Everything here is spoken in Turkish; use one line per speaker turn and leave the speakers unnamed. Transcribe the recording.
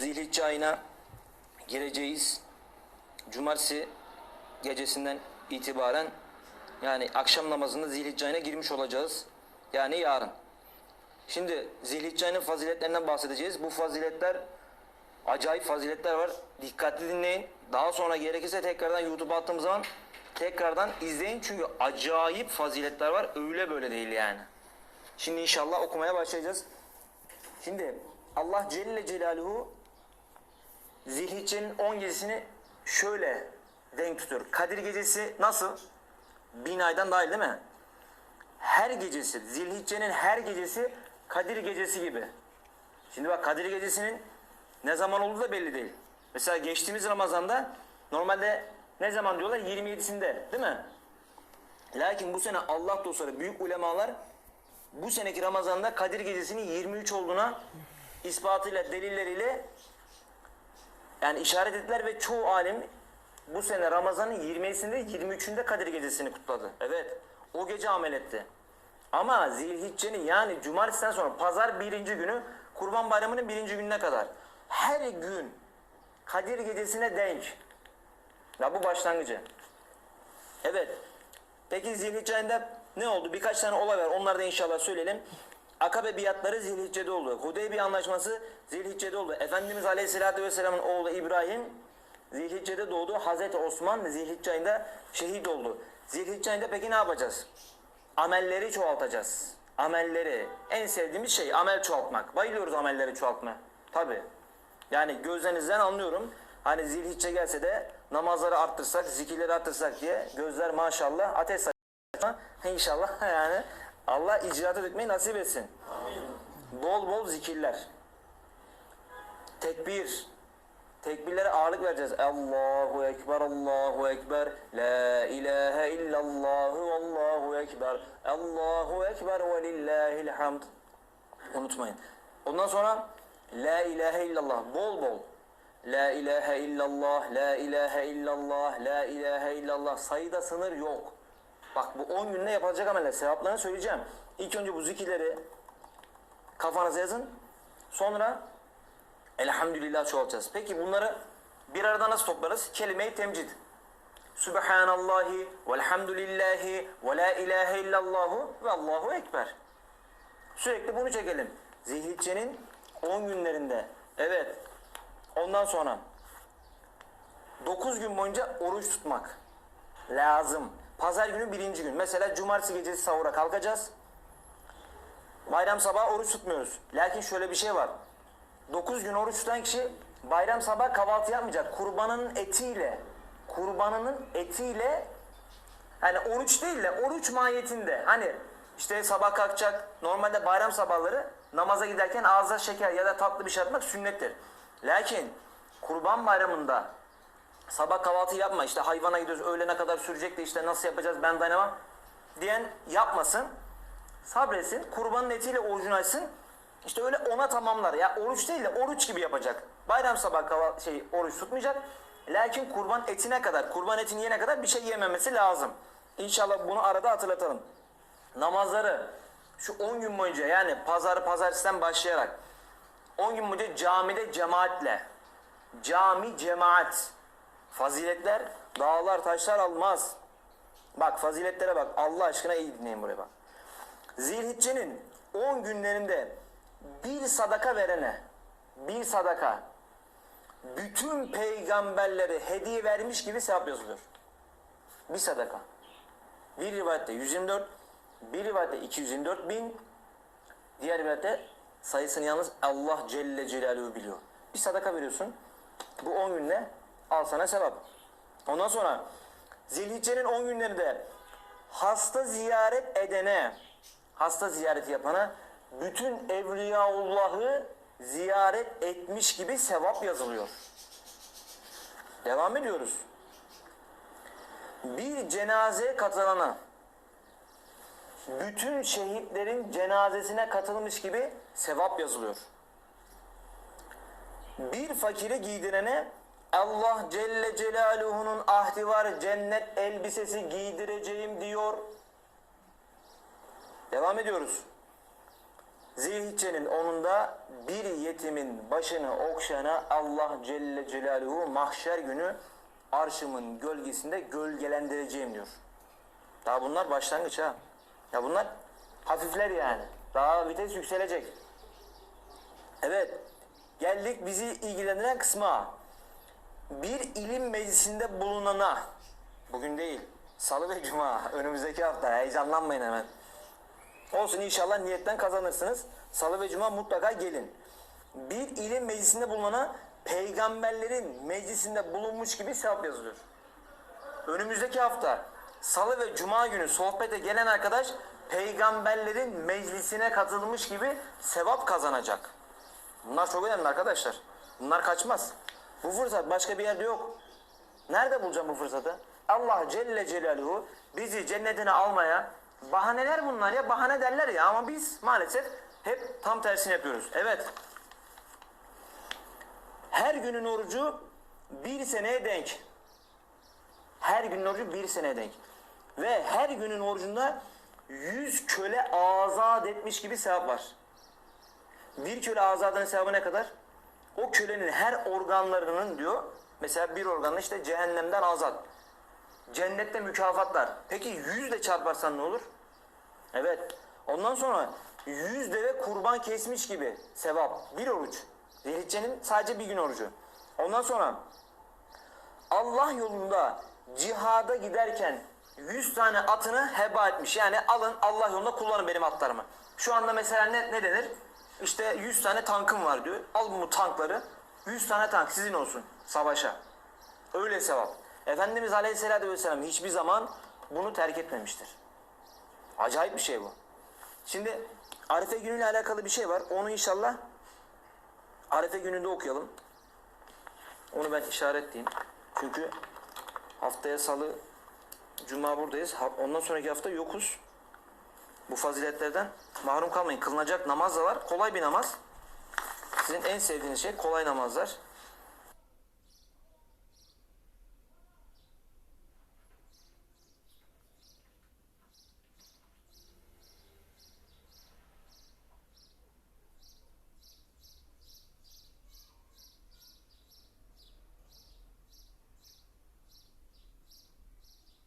Zilhicce ayına gireceğiz. Cumartesi gecesinden itibaren yani akşam namazında Zilhicce ayına girmiş olacağız. Yani yarın. Şimdi Zilhicce ayının faziletlerinden bahsedeceğiz. Bu faziletler acayip faziletler var. Dikkatli dinleyin. Daha sonra gerekirse tekrardan YouTube'a attığım zaman tekrardan izleyin. Çünkü acayip faziletler var. Öyle böyle değil yani. Şimdi inşallah okumaya başlayacağız. Şimdi Allah Celle Celaluhu Zilhicce'nin 10 gecesini şöyle denk tutuyor. Kadir gecesi nasıl? Bin aydan dahil değil mi? Her gecesi, Zilhicce'nin her gecesi Kadir gecesi gibi. Şimdi bak Kadir gecesinin ne zaman olduğu da belli değil. Mesela geçtiğimiz Ramazan'da normalde ne zaman diyorlar? 27'sinde değil mi? Lakin bu sene Allah dostları, büyük ulemalar bu seneki Ramazan'da Kadir gecesinin 23 olduğuna ispatıyla, delilleriyle yani işaret ettiler ve çoğu alim bu sene Ramazan'ın 20'sinde 23'ünde Kadir gecesini kutladı. Evet. O gece amel etti. Ama Zilhicce'nin yani cumartesiden sonra pazar birinci günü Kurban Bayramı'nın birinci gününe kadar her gün Kadir gecesine denk. Ya bu başlangıcı. Evet. Peki Zilhicce ayında ne oldu? Birkaç tane olay var. Onları da inşallah söyleyelim. Akabe biatları Zilhicce'de oldu. Hudeybiye anlaşması Zilhicce'de oldu. Efendimiz Aleyhisselatü Vesselam'ın oğlu İbrahim Zilhicce'de doğdu. Hazreti Osman Zilhicce ayında şehit oldu. Zilhicce ayında peki ne yapacağız? Amelleri çoğaltacağız. Amelleri. En sevdiğimiz şey amel çoğaltmak. Bayılıyoruz amelleri çoğaltmaya. Tabi. Yani gözlerinizden anlıyorum. Hani zilhicce gelse de namazları arttırsak, zikirleri arttırsak diye gözler maşallah ateş saçma. İnşallah yani Allah icraata dökmeyi nasip etsin. Bol bol zikirler. Tekbir. Tekbirlere ağırlık vereceğiz. Allahu Ekber, Allahu Ekber, La ilahe illallah, Allahu Ekber, Allahu Ekber ve lillahil hamd. Unutmayın. Ondan sonra La ilahe illallah, bol bol. La ilahe illallah, La ilahe illallah, La ilahe illallah. Sayıda sınır yok. Bak bu 10 günde yapılacak ameller. Sevaplarını söyleyeceğim. İlk önce bu zikirleri kafanıza yazın. Sonra Elhamdülillah çoğaltacağız. Peki bunları bir arada nasıl toplarız? Kelime-i temcid. Subhanallahi velhamdülillahi ve la ilahe illallahu ve Allahu ekber. Sürekli bunu çekelim. Zilhicce'nin 10 günlerinde. Evet. Ondan sonra 9 gün boyunca oruç tutmak lazım. Pazar günü birinci gün. Mesela cumartesi gecesi sahura kalkacağız. Bayram sabahı oruç tutmuyoruz. Lakin şöyle bir şey var. 9 gün oruç tutan kişi bayram sabah kahvaltı yapmayacak. Kurbanın etiyle, kurbanının etiyle hani oruç değil de oruç mahiyetinde. Hani işte sabah kalkacak. Normalde bayram sabahları namaza giderken ağza şeker ya da tatlı bir şey atmak sünnettir. Lakin kurban bayramında sabah kahvaltı yapma işte hayvana gidiyoruz öğlene kadar sürecek de işte nasıl yapacağız ben dayanamam diyen yapmasın. Sabretsin. Kurbanın etiyle orucunu açsın. İşte öyle ona tamamlar. Ya oruç değil de oruç gibi yapacak. Bayram sabah kahvaltı şey oruç tutmayacak. Lakin kurban etine kadar, kurban etini yene kadar bir şey yememesi lazım. İnşallah bunu arada hatırlatalım. Namazları şu 10 gün boyunca yani pazar pazartesiden başlayarak 10 gün boyunca camide cemaatle cami cemaat faziletler dağlar taşlar almaz. Bak faziletlere bak Allah aşkına iyi dinleyin buraya bak. Zilhicce'nin 10 günlerinde bir sadaka verene bir sadaka bütün peygamberleri hediye vermiş gibi sevap yazılıyor. Bir sadaka. Bir rivayette 124, bir rivayette 224 bin, diğer rivayette sayısını yalnız Allah Celle Celaluhu biliyor. Bir sadaka veriyorsun. Bu 10 günde al sana sevap. Ondan sonra Zilhicce'nin 10 günlerinde hasta ziyaret edene, hasta ziyareti yapana bütün Evliyaullah'ı ziyaret etmiş gibi sevap yazılıyor. Devam ediyoruz. Bir cenazeye katılana bütün şehitlerin cenazesine katılmış gibi sevap yazılıyor. Bir fakiri giydirene Allah Celle Celaluhu'nun ahdi var cennet elbisesi giydireceğim diyor. Devam ediyoruz. Zilhicce'nin onunda bir yetimin başını okşayana Allah Celle Celaluhu mahşer günü arşımın gölgesinde gölgelendireceğim diyor. Daha bunlar başlangıç ha. Ya bunlar hafifler yani. Daha vites yükselecek. Evet. Geldik bizi ilgilendiren kısma. Bir ilim meclisinde bulunana bugün değil salı ve cuma önümüzdeki hafta heyecanlanmayın hemen. Olsun inşallah niyetten kazanırsınız. Salı ve cuma mutlaka gelin. Bir ilim meclisinde bulunana peygamberlerin meclisinde bulunmuş gibi sevap yazılıyor. Önümüzdeki hafta salı ve cuma günü sohbete gelen arkadaş peygamberlerin meclisine katılmış gibi sevap kazanacak. Bunlar çok önemli arkadaşlar. Bunlar kaçmaz. Bu fırsat başka bir yerde yok. Nerede bulacağım bu fırsatı? Allah Celle Celaluhu bizi cennetine almaya bahaneler bunlar ya bahane derler ya ama biz maalesef hep tam tersini yapıyoruz. Evet. Her günün orucu bir seneye denk. Her günün orucu bir seneye denk. Ve her günün orucunda yüz köle azat etmiş gibi sevap var. Bir köle azadının sevabı ne kadar? O kölenin her organlarının diyor, mesela bir organı işte cehennemden azat. Cennette mükafatlar. Peki yüzle çarparsan ne olur? Evet. Ondan sonra yüz deve kurban kesmiş gibi sevap. Bir oruç. Zilhicce'nin sadece bir gün orucu. Ondan sonra Allah yolunda cihada giderken 100 tane atını heba etmiş. Yani alın Allah yolunda kullanın benim atlarımı. Şu anda mesela ne, ne denir? İşte 100 tane tankım var diyor. Al bu tankları. 100 tane tank sizin olsun savaşa. Öyle sevap. Efendimiz Aleyhisselatü Vesselam hiçbir zaman bunu terk etmemiştir. Acayip bir şey bu. Şimdi Arife günüyle alakalı bir şey var. Onu inşallah Arife gününde okuyalım. Onu ben işaretleyeyim. Çünkü haftaya salı cuma buradayız. Ondan sonraki hafta yokuz. Bu faziletlerden mahrum kalmayın. Kılınacak namaz da var. Kolay bir namaz. Sizin en sevdiğiniz şey kolay namazlar.